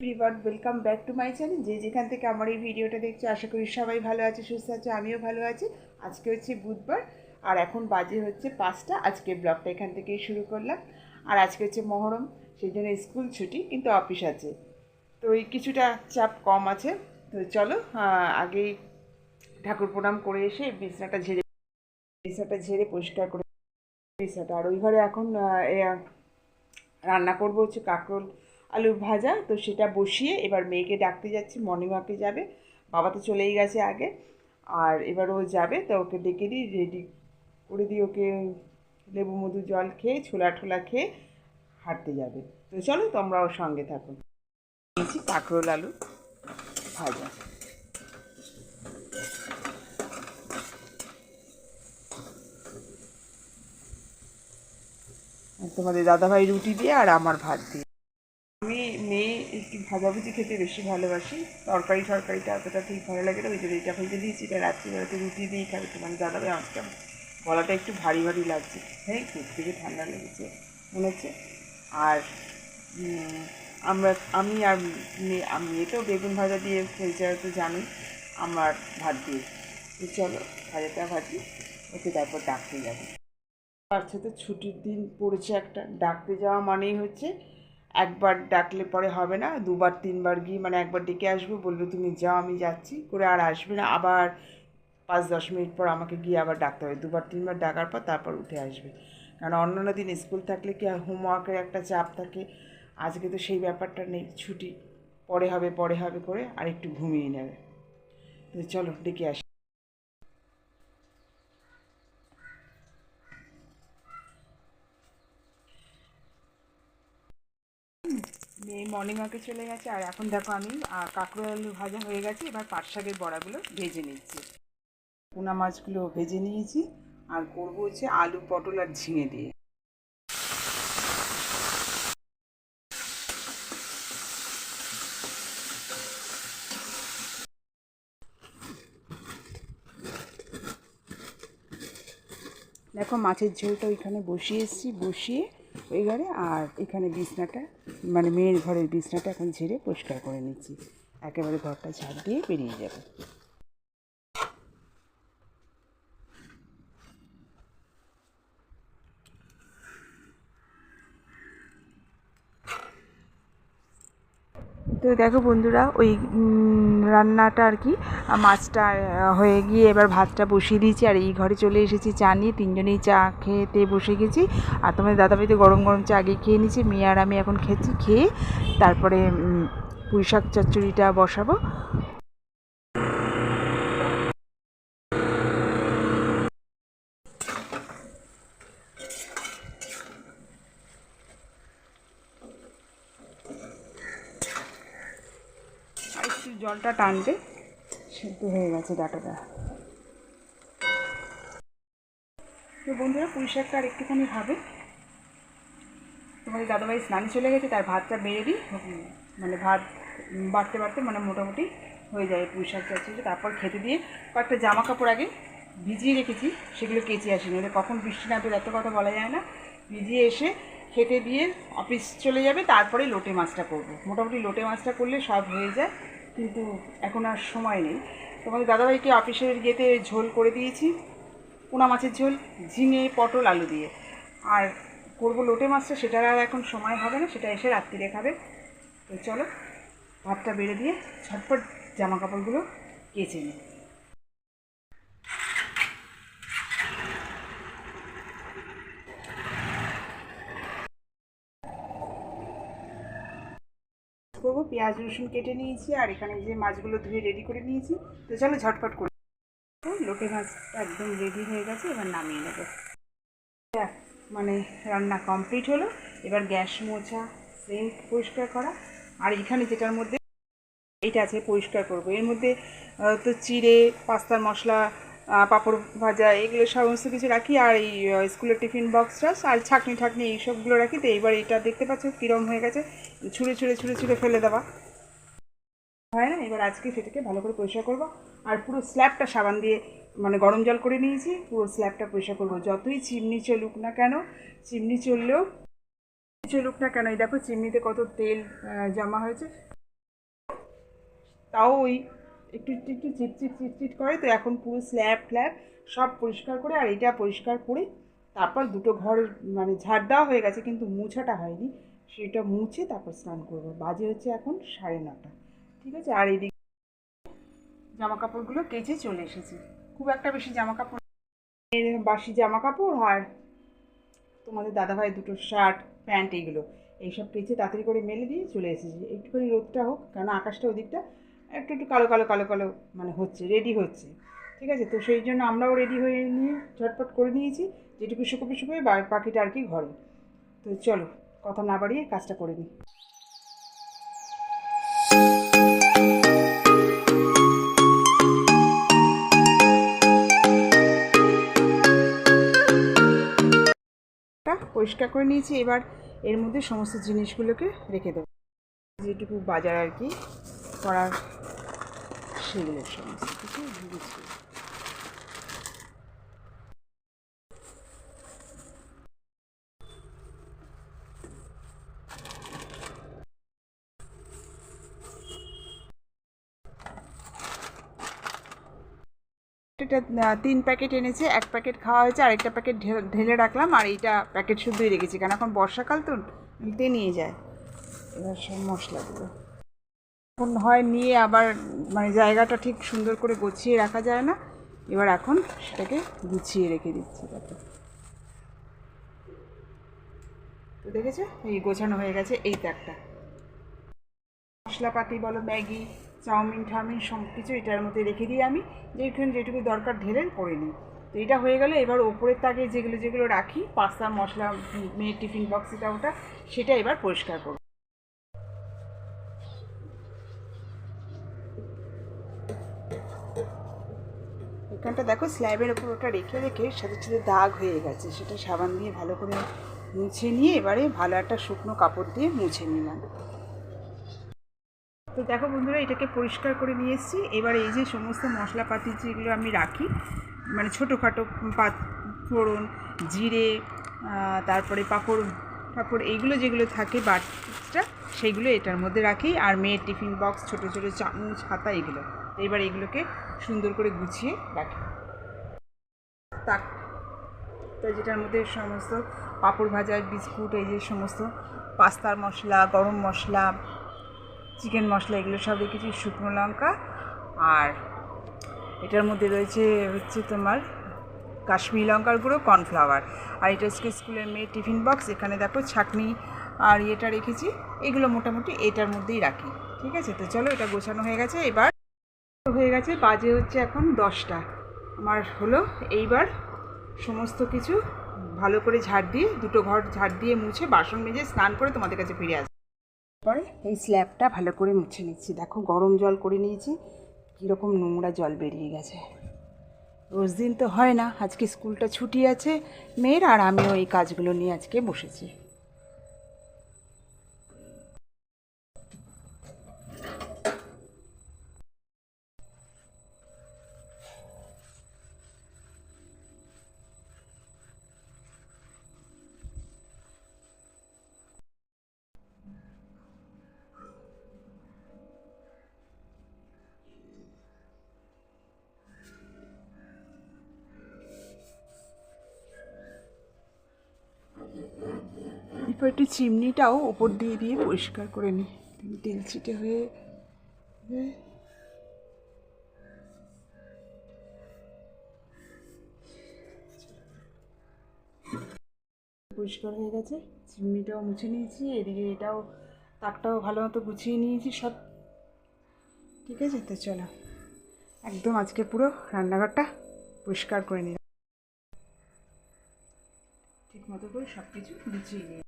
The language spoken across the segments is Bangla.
Everyone welcome back to my channel যে যেখান থেকে আমার এই ভিডিওটা দেখছ, আশা করি সবাই ভালো আছে, সুস্থ আছে, আমিও ভালো আছি। আজকে হচ্ছে বুধবার, আর এখন বাজে হচ্ছে পাঁচটা। আজকে ব্লগটা এখান থেকেই শুরু করলাম। আর আজকে হচ্ছে মহরম, সেই জন্য স্কুল ছুটি, কিন্তু অফিস আছে। তো এই কিছুটা চাপ কম আছে। তো চলো আগেই ঠাকুর প্রণাম করে এসে বিছনাটা ঝেড়ে বিছনাটা ঝেড়ে পরিষ্কার করে বিছনাটা। আর ওই ঘরে এখন রান্না করব হচ্ছে কাঁকরোল আলু ভাজা, তো সেটা বসিয়ে এবার মেয়েকে ডাকতে যাচ্ছি মর্নিং ওয়াকে যাবে। বাবা তো চলেই গেছে আগে, আর এবার ও যাবে, তো ওকে ডেকে দিই রেডি করে দিই ওকে লেবু মধু জল খেয়ে, ছোলা ঠোলা খেয়ে হাঁটতে যাবে। তো চলো তোমরা ওর সঙ্গে থাকো। নিয়েছি কাঁকরোল আলু ভাজা। তোমাদের দাদাভাই রুটি দিয়ে আর আমার ভাত দিয়ে। একটু ভাজাভুজি খেতে বেশি ভালোবাসি। তরকারি টরকারিটা অতটা ঠিক ভালো লাগে না, ওই জন্য এটা ভেজে দিয়েছি, এটা রাত্রিবেলাতে রুটি দিয়েই খাবে তো মানে দাদাভাই আজকে গলাটা একটু ভারী ভারী লাগছে। হ্যাঁ থেকে ঠান্ডা লেগেছে, মনে হচ্ছে। আর আমরা, আমি আর মেয়ে মেয়েটাও বেগুন ভাজা দিয়ে খেয়েছে তো জানি আমার ভাত দিয়ে তো চলো, ভাজাটা ভাজি, ওকে তারপর ডাকতে যাব। বাচ্চা তো ছুটির দিন পড়েছে একটা, ডাকতে যাওয়া মানেই হচ্ছে একবার ডাকলে পরে হবে না, দুবার, তিনবার গিয়ে মানে একবার ডেকে আসবে, বলবে তুমি যাও, আমি যাচ্ছি, করে আর আসবে না, আবার পাঁচ, দশ মিনিট পর আমাকে গিয়ে আবার ডাকতে হবে, দুবার, তিনবার ডাকার পর তারপর উঠে আসবে। কারণ অন্যান্য দিন স্কুল থাকলে কি হোমওয়ার্কের একটা চাপ থাকে, আজকে তো সেই ব্যাপারটা নেই, ছুটি, পরে হবে পরে হবে করে আর একটু ঘুমিয়ে নেবে। তো চলো, ডেকে আসি মেয়ে মর্নিং ওয়াকে চলে গেছে। আর এখন দেখো আমি আলু ভাজা হয়ে গেছে। এবার পাট শাকের বড়াগুলো ভেজে নিচ্ছি। পোনা মাছগুলো ভেজে নিয়েছি। আর করব হচ্ছে আলু, পটল আর ঝিঙে দিয়ে। দেখো মাছের ঝোলটা ওইখানে বসিয়ে এসেছি। বসিয়ে ওই ঘরে। আর এখানে বিছনাটা মানে মেয়ের ঘরের বিছনাটা এখন ঝেড়ে পরিষ্কার করে নিচ্ছি। একেবারে ঘরটা ঝাড় দিয়ে বেরিয়ে যাবে। তো দেখো বন্ধুরা, ওই রান্নাটা আর কি, মাছটা হয়ে গিয়ে এবার ভাতটা বসিয়ে দিয়েছি। আর এই ঘরে চলে এসেছি চা নিয়ে। তিনজনেই চা খেতে বসে গেছি। আর তোমাদের দাদা ভাইতে গরম গরম চা আগে খেয়ে নিয়েছি। মেয়ে আর আমি এখন খেয়েছি, খেয়ে তারপরে পুঁই শাক চচ্চড়িটা বসাবো আর একটু টানবে। সেদ্ধ হয়ে গেছে ডাটাটা। তো বন্ধুরা পুঁই শাকটা আর একটুখানি হবে তোমাদের দাদাভাই স্নানে চলে গেছে তার ভাতটা বেড়ে দিই। মানে ভাত বাড়তে বাড়তে মানে মোটামুটি হয়ে যায় পুঁই শাক চাচ্ছি তারপর খেতে দিয়ে কয়েকটা জামা কাপড় আগে ভিজিয়ে রেখেছি সেগুলো কেচে আসি নইলে কখন বৃষ্টি না নামবে এত কথা বলা যায় না। ভিজিয়ে এসে খেতে দিয়ে অফিস চলে যাবে তারপরে লোটে মাছটা করব। মোটামুটি লোটে মাছটা করলে সব হয়ে যায়। কিন্তু এখন আর সময় নেই। তোমাদের দাদাভাইকে অফিসের গেতে ঝোল করে দিয়েছি, পোনা মাছের ঝোল, ঝিঙে, পটল, আলু দিয়ে। আর করব লোটে মাছটা সেটার আর এখন সময় হবে না, সেটা এসে রাত্রিরে খাবে। তো চলো, ভাতটা বেড়ে দিয়ে ঝটপট জামা কাপড়গুলো কেচে নিই। করব, পেঁয়াজ, রসুন কেটে নিয়েছি, আর এখানে যে মাছগুলো ধুয়ে রেডি করে নিয়েছি। তো চলো ঝটপট করে লোটে মাছটা একদম রেডি হয়ে গেছে, এবার নামিয়ে নেব। মানে রান্না কমপ্লিট হলো, এবার গ্যাস মোছা, সিঙ্ক পরিষ্কার করা, আর এখানে যেটার মধ্যে এইটা আছে পরিষ্কার করব। এর মধ্যে তো চিড়ে, পাস্তার মশলা পাঁপড় ভাজা, এগুলো সমস্ত কিছু রাখি আর এই স্কুলের টিফিন বক্স বক্সটা আর ছাকনি ঠাকনি এইসবগুলো রাখি। তো এইবার এটা দেখতে পাচ্ছ কীরম হয়ে গেছে। ছুঁড়ে ছুঁড়ে ছুঁড়ে ছুঁড়ে ফেলে দেওয়া হয় না? এবার আজকে সেটাকে ভালো করে পরিষ্কার করব। আর পুরো স্ল্যাবটা সাবান দিয়ে মানে গরম জল করে নিয়েছি। পুরো স্ল্যাবটা পরিষ্কার করব। যতই চিমনি চলুক না কেন, চিমনি চললেও চলুক না কেন, এই দেখো চিমনিতে কত তেল জমা হয়েছে। তাও ওই একটু একটু একটু চিটচিট চিটচিট করে, তো এখন পুরো স্ল্যাব, ফ্ল্যাব সব পরিষ্কার করে, আর এটা পরিষ্কার করে তারপর দুটো ঘর মানে ঝাড় দেওয়া হয়ে গেছে, কিন্তু মুছাটা হয়নি। সেটা মুছে তারপর স্নান করব। বাজে হচ্ছে এখন সাড়ে নটা। ঠিক আছে? আর এদিকে জামা কাপড়গুলো কেচে চলে এসেছে। খুব একটা বেশি জামা কাপড় বাসি জামা কাপড় আর তোমাদের দাদাভাই দুটো শার্ট, প্যান্ট, এইগুলো। এইসব কেচে তাড়াতাড়ি করে মেলে দিয়ে চলে এসেছি। একটুখানি রোদটা হোক কারণ আকাশটা ওদিকটা একটু একটু কালো কালো কালো কালো মানে হচ্ছে রেডি হচ্ছে। ঠিক আছে? তো সেই জন্য আমরাও রেডি হয়ে নিয়ে ঝটপট করে নিয়েছি, যেটুকু শুকোবে বা, পাখিটা আর কি ঘরে। তো চলো, কথা না বাড়িয়ে কাজটা করে নিই পরিষ্কার করে নিয়েছি, এবার এর মধ্যে সমস্ত জিনিসগুলোকে রেখে দেবো। যেটুকু বাজার আর কি করার সেগুলো সমস্ত এটা তিন প্যাকেট এনেছে, এক প্যাকেট খাওয়া হয়েছে আর একটা প্যাকেট ঢেলে রাখলাম, আর এইটা প্যাকেট শুদ্ধই রেখেছি, কারণ এখন বর্ষাকাল তো নিতে নিয়ে যায়। এবার সব মশলাগুলো। হয়, নিয়ে আবার মানে জায়গাটা ঠিক সুন্দর করে গুছিয়ে রাখা যায় না। এবার এখন সেটাকে গুছিয়ে রেখে দিচ্ছি তাতে তো দেখেছ? এই গোছানো হয়ে গেছে এই প্যাকটা। মশলাপাতি বলো, ম্যাগি, চাউমিন, ঠাউমিন সব কিছু এটার মধ্যে রেখে দিই আমি। যেখানে যেটুকু দরকার ঢেলে করে নিই। তো এটা হয়ে গেলে এবার ওপরের তাকে যেগুলো যেগুলো রাখি, পাস্তা, মশলা মেয়ের টিফিন বক্স এটা ওটা, সেটা এবার পরিষ্কার করব। এখানটা দেখো স্ল্যাবের ওপর ওটা রেখে রেখে সাথে সাথে দাগ হয়ে গেছে। সেটা সাবান দিয়ে ভালো করে মুছে নিয়ে এবারে ভালো একটা শুকনো কাপড় দিয়ে মুছে নিলাম। তো দেখো বন্ধুরা, এটাকে পরিষ্কার করে নিয়ে এসেছি। এবার এই যে সমস্ত মশলাপাতি যেগুলো আমি রাখি মানে ছোটোখাটো পাত, ফোড়ন, জিরে তারপরে পাঁপড় পাঁপড়, এইগুলো যেগুলো থাকে বাটটা সেইগুলো এটার মধ্যে রাখি। আর মেয়ের টিফিন বক্স, ছোটো ছোটো চামচ, হাতা, এগুলো। এবার এগুলোকে সুন্দর করে গুছিয়ে রাখি। তাক তো যেটার মধ্যে সমস্ত পাঁপড় ভাজা, বিস্কুট, এই যে সমস্ত পাস্তার মশলা, গরম মশলা, চিকেন মশলা, এগুলো সব রেখেছি, শুকনো লঙ্কা। আর এটার মধ্যে রয়েছে হচ্ছে তোমার কাশ্মীর লঙ্কার গুঁড়ো, কর্নফ্লাওয়ার। আর এটা হচ্ছে স্কুলের মেয়ে টিফিন বক্স। এখানে দেখো ছাকনি আর এটা রেখেছি। এগুলো মোটামুটি এটার মধ্যেই রাখি। ঠিক আছে? তো চলো, এটা গোছানো হয়ে গেছে। এবার হয়ে গেছে বাজে হচ্ছে এখন দশটা। আমার হলো এইবার সমস্ত কিছু ভালো করে ঝাড় দিয়ে, দুটো ঘর ঝাড় দিয়ে মুছে, বাসন মেজে, স্নান করে তোমাদের কাছে ফিরে আসব তারপরে এই স্ল্যাবটা ভালো করে মুছে নিচ্ছি। দেখো, গরম জল করে নিয়েছি। কীরকম নোংরা জল বেরিয়ে গেছে। রোজ দিন তো হয় না। আজকে স্কুলটা ছুটি আছে মেয়ের, আর আমিও এই কাজগুলো নিয়ে আজকে বসেছি। এরপর একটু চিমনিটাও ওপর দিয়ে দিয়ে পরিষ্কার করে নিই তেল ছিটে হয়ে পরিষ্কার হয়ে গেছে। চিমনিটাও মুছে নিয়েছি, এদিকে এটাও তাকটাও ভালো মতো গুছিয়ে নিয়েছি সব। ঠিক আছে, তো চলো। একদম আজকে পুরো রান্নাঘরটা পরিষ্কার করে নিলাম। ঠিক মতো করে সব কিছু গুছিয়ে নিয়ে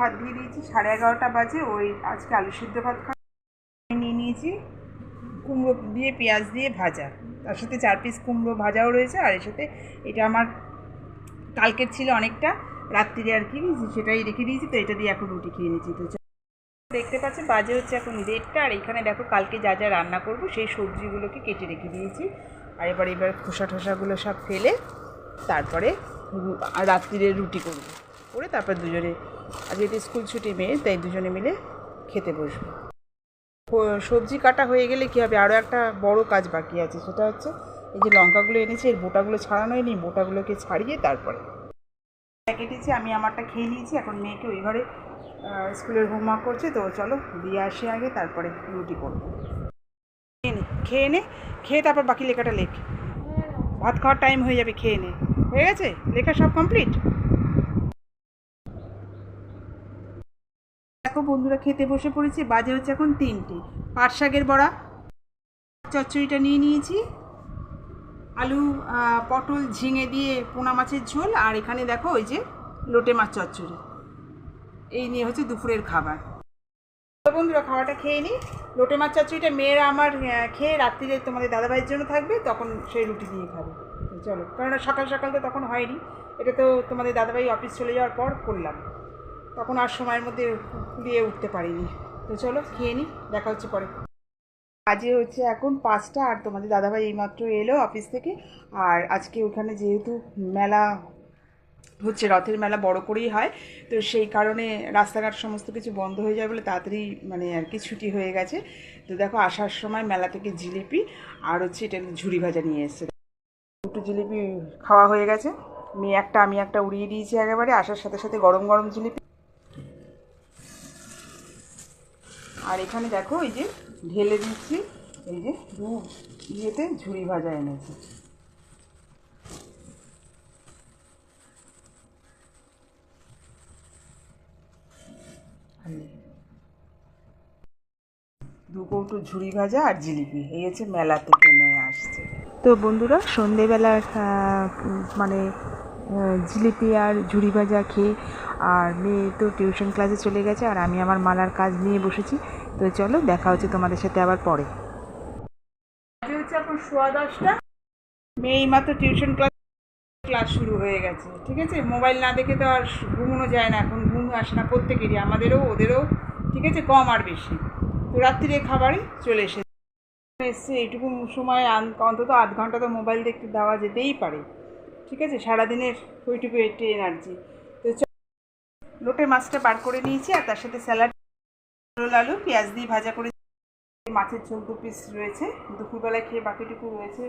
ভাত দিয়ে দিয়েছি, সাড়ে এগারোটা বাজে, ওই আজকে আলু সিদ্ধ ভাত খা নিয়ে নিয়েছি কুমড়ো দিয়ে, পেঁয়াজ দিয়ে ভাজা। তার সাথে চার পিস কুমড়ো ভাজাও রয়েছে, আর এর সাথে এটা আমার কালকের ছিল অনেকটা, রাত্রিরে আর কি সেটাই রেখে দিয়েছি, তো এটা দিয়ে এখন রুটি খেয়ে নিয়েছি। তো দেখতে পাচ্ছেন, বাজে হচ্ছে এখন দেড়টা, আর এখানে দেখো কালকে যা যা রান্না করব, সেই সবজিগুলোকে কেটে রেখে দিয়েছি। আর এবার এবার খোসা ঠোসাগুলো সব ফেলে, তারপরে রাত্রিরে রুটি করব। করে তারপর দুজনে আজকে তো স্কুল ছুটি মেয়ে, তাই দুজনে মিলে খেতে বসবো। সবজি কাটা হয়ে গেলে কী হবে? আরও একটা বড় কাজ বাকি আছে, সেটা হচ্ছে এই যে লঙ্কাগুলো এনেছি, এর বোটাগুলো ছাড়ানোই নেই বোটাগুলোকে ছাড়িয়ে তারপরে কেটেছি আমি আমারটা খেয়ে নিয়েছি, এখন মেয়েকে ওই ঘরে স্কুলের হোমওয়ার্ক করছে, তো চলো দিয়ে আসি আগে, তারপরে রুটি করব। খেয়ে নে, খেয়ে তারপর বাকি লেখাটা লেখ। ভাত খাওয়ার টাইম হয়ে যাবে, খেয়ে নে। হয়ে গেছে? লেখা সব কমপ্লিট দেখো, বন্ধুরা, খেতে বসে পড়েছি। বাজে হচ্ছে এখন তিনটে। পাট শাকের বড়া, চচ্চড়িটা নিয়ে নিয়েছি। আলু পটল ঝিঙে দিয়ে পোনা মাছের ঝোল, আর এখানে দেখো, ওই যে লোটে মাছ চচ্চড়ি। এই নিয়ে হচ্ছে দুপুরের খাবার। বন্ধুরা, খাওয়াটা খেয়ে নিই লোটে মাছ চচ্চড়িটা মেয়েরা আমার খেয়ে রাত্রিরে তোমাদের দাদাভাইয়ের জন্য থাকবে, তখন সেই রুটি দিয়ে খাবে। চলো কারণ সকাল সকাল তো তখন হয়নি। এটা তো তোমাদের দাদাভাই অফিস চলে যাওয়ার পর করলাম। তখন আর সময়ের মধ্যে দিয়ে উঠতে পারিনি। তো চলো, খেয়ে নিই দেখা হচ্ছে পরে। আজকে হচ্ছে এখন পাঁচটা আর তোমাদের দাদাভাই এইমাত্র এলো অফিস থেকে। আর আজকে ওখানে যেহেতু মেলা হচ্ছে, রথের মেলা বড় করেই হয়, তো সেই কারণে রাস্তাঘাট সমস্ত কিছু বন্ধ হয়ে যায় বলে তাড়াতাড়ি মানে আর কি ছুটি হয়ে গেছে। তো দেখো, আসার সময় মেলা থেকে জিলিপি আর হচ্ছে এটা ঝুড়ি ভাজা নিয়ে এসছে। দুটো জিলিপি খাওয়া হয়ে গেছে। মেয়ে একটা, আমি একটা উড়িয়ে দিয়েছি একেবারে, আসার সাথে সাথে গরম গরম জিলিপি। আর এখানে দেখো এই যে ঢেলে দিচ্ছি এই যে দু ইয়েতে ঝুড়ি ভাজা এনেছি। দু কৌটো ঝুড়ি ভাজা আর জিলিপি এই হচ্ছে মেলা থেকে নিয়ে আসছে। তো বন্ধুরা উম, মানে জিলিপি আর ঝুড়ি ভাজা খেয়ে আর মেয়ে তো টিউশন ক্লাসে চলে গেছে আর আমি আমার মালার কাজ নিয়ে বসেছি। তো চলো, দেখা হচ্ছে তোমাদের সাথে আবার পরে। হচ্ছে এখন সোয়া দশটা। মেয়ে মাত্র টিউশন ক্লাস ক্লাস শুরু হয়ে গেছে, ঠিক আছে? মোবাইল না দেখে তো আর ঘুমানো যায় না, এখন ঘুম আসে না প্রত্যেকেরই, আমাদেরও, ওদেরও, ঠিক আছে? কম আর বেশি। তো রাত্রিরে খাবারই চলে এসেছে। এসছে এইটুকু সময় অন্তত আধ ঘণ্টা তো মোবাইল দেখতে দেওয়া যেতেই পারে, ঠিক আছে? সারাদিনের ওইটুকু একটু এনার্জি লোটে মাছটা বার করে নিয়েছি আর তার সাথে স্যালাড, আলু পেঁয়াজ দিয়ে ভাজা করে মাছের ঝোল দু পিস রয়েছে, দুপুরবেলায় খেয়ে বাকিটুকু রয়েছে।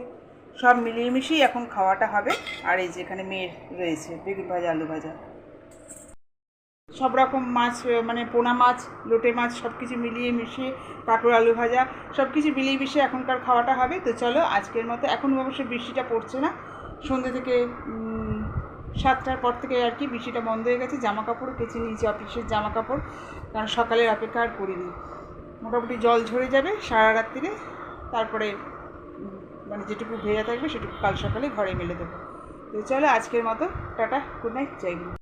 সব মিলিয়ে মিশিয়ে এখন খাওয়াটা হবে। আর এই যে এখানে মেয়ের রয়েছে, বেগুন ভাজা, আলু ভাজা। সব রকম মাছ মানে পোনা মাছ, লোটে মাছ, সব কিছু মিলিয়ে মিশিয়ে কাঁকড় আলু ভাজা, সব কিছু মিলিয়ে মিশিয়ে এখনকার খাওয়াটা হবে। তো চলো, আজকের মতো এখন অবশ্য বৃষ্টিটা পড়ছে না। সন্ধ্যে থেকে সাতটার পর থেকে আর কি বৃষ্টিটা বন্ধ হয়ে গেছে জামা কাপড় কেচে নিয়েছি অফিসের জামা কাপড় কারণ সকালের অপেক্ষা আর করিনি। মোটামুটি জল ঝরে যাবে সারা রাত্রিরে, তারপরে মানে যেটুকু ভেজা থাকবে সেটুকু কাল সকালে ঘরে মেলে দেবো। তো চলো আজকের মতো, টাটা গুড নাইট গুরু